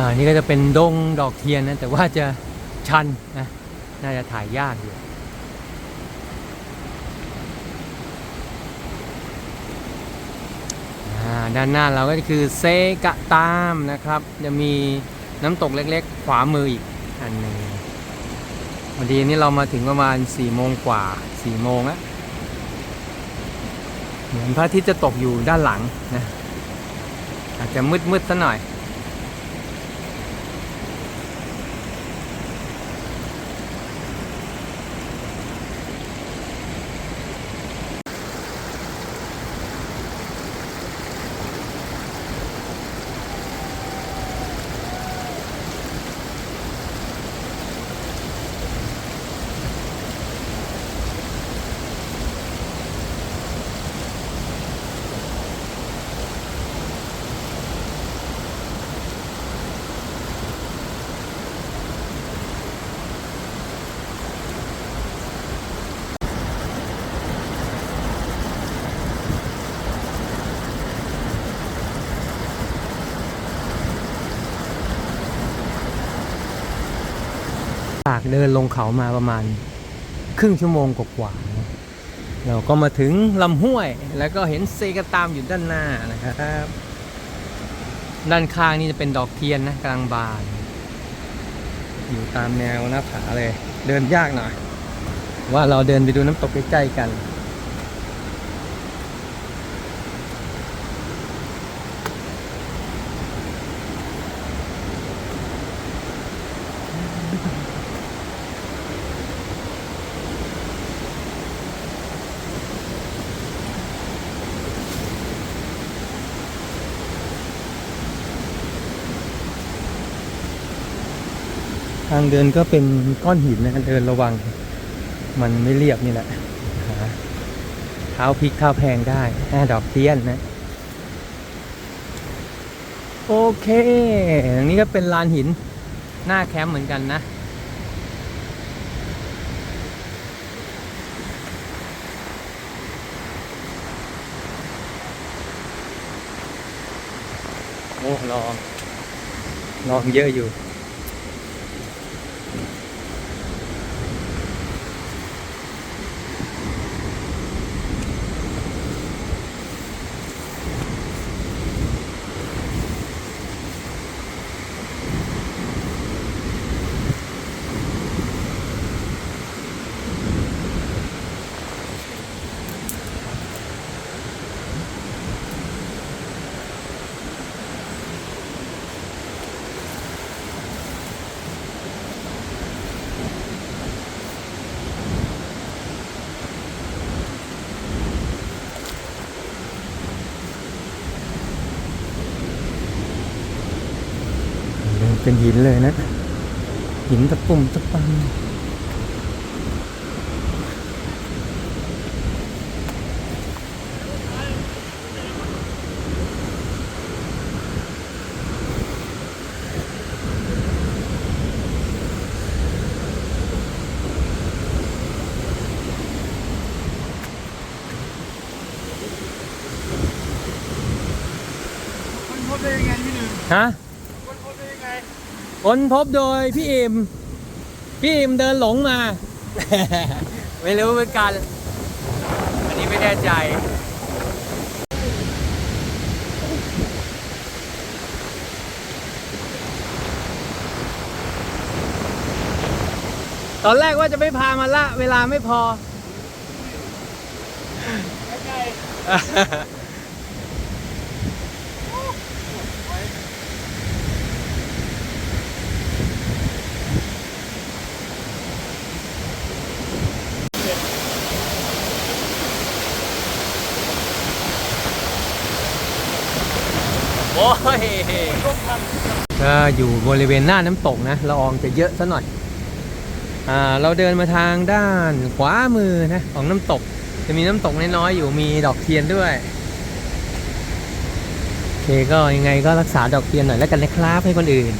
อ่านี่ก็จะเป็นดงดอกเทียนนะ แต่ว่าจะชันนะน่าจะถ่ายยากอยู่ด้านหน้าเราก็คือเซกะตามนะครับ จะมีน้ำตกเล็กๆ ขวามืออีกอันหนึ่งวันดีนี้เรามาถึงประมาณ4ี่โมงกว่า4ี่โมงแล้วเหมือนพระอาทิตย์จะตกอยู่ด้านหลังนะอาจจะมืดๆซะหน่อย จากเดินลงเขามาประมาณ ครึ่งชั่วโมงกว่าๆเราก็มาถึงลำห้วย แล้วก็เห็นเซกตามอยู่ด้านหน้านะครับ ด้านข้างนี่จะเป็นดอกเทียนนะกลางบาน อยู่ตามแนวหน้าผาเลย เดินยากหน่อย ว่าเราเดินไปดูน้ำตกใกล้ๆกันางเดินก็เป็นก้อนหินนะเดินระวัง มันไม่เรียบนี่แหละเท้าพลิกเท้าแพงได้แค่ดอกเทียนนะ โอเคอันนี้ก็เป็นลานหินหน้าแคมป์เหมือนกันนะโอ้ลองลองเยอะอยู่ เดินเป็นหินเลยนะ หินตะปุ่มตะปังฮะ ค้นพบโดยพี่อิมพี่อิมเดินหลงมา ไม่รู้เหมือนกัน อันนี้ไม่แน่ใจ ตอนแรกว่าจะไม่พามาละ เวลาไม่พอ โอ้ยก็อยู่บริเวณหน้าน้ำตกนะละอองจะเยอะซะหน่อยอ่าเราเดินมาทางด้านขวามือนะของน้ำตก จะมีน้ำตกน้อยๆอยู่มีดอกเทียนด้วยโอเคก็ยังไงก็รักษาดอกเทียนหน่อยแล้วกันนะครับให้คนอื่น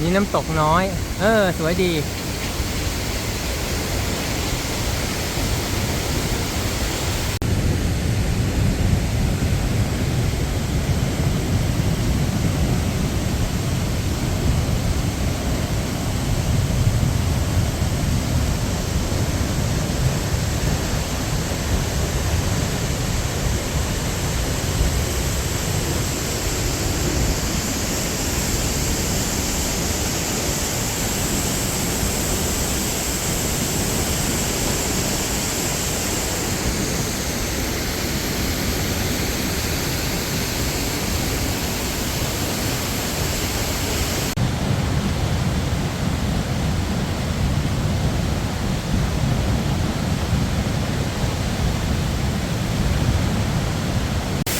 นี่น้ำตกน้อย เออ สวยดี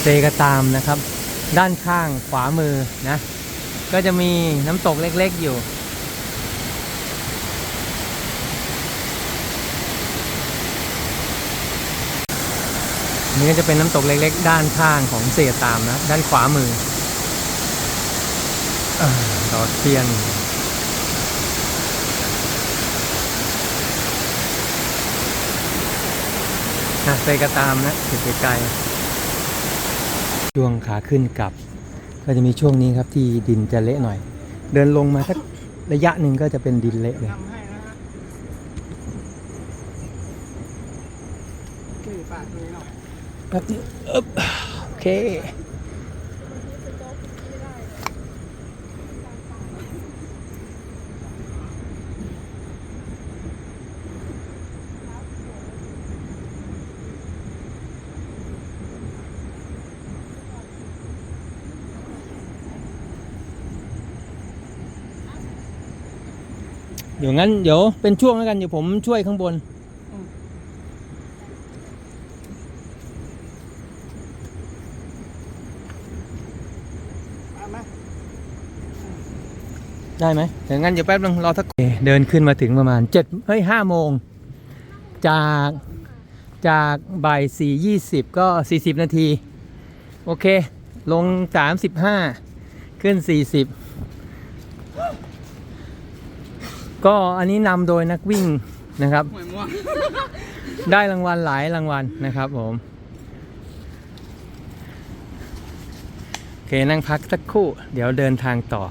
เซกตามนะครับ ด้านข้างขวามือนะ ก็จะมีน้ำตกเล็กๆอยู่ นี่ก็จะเป็นน้ำตกเล็ก ๆ ด้านข้างของเซกตามนะ ด้านขวามือดอกเทียนนะเซกตามนะอยู่ไกลๆ ช่วงขาขึ้นกลับ ก็จะมีช่วงนี้ครับที่ดินจะเละหน่อย เดินลงมาสักระยะหนึ่งก็จะเป็นดินเละเลยทำให้นะฮะนี่ฝากดูหน่อยครับอึ๊บโอเค เดี๋ยวงั้นเดี๋ยวเป็นช่วงแล้วกันเดี๋ยวผมช่วยข้างบนเอาไหมได้ไหมเดี๋ยวงั้นเดี๋ยวแป๊บนึงรอสักเดินขึ้นมาถึงประมาณเจ็ดเฮ้ยห้าโมง จากจากบ่ายสี่ยี่สิบก็สี่สิบนาที โอเค ลงสามสิบห้าขึ้นสี่สิบ ก็อันนี้นำโดยนักวิ่งนะครับหวยม่วงได้รางวัลหลายรางวัลนะครับผมโอเคนั่งพักสักครู่ เดี๋ยวเดินทางต่อ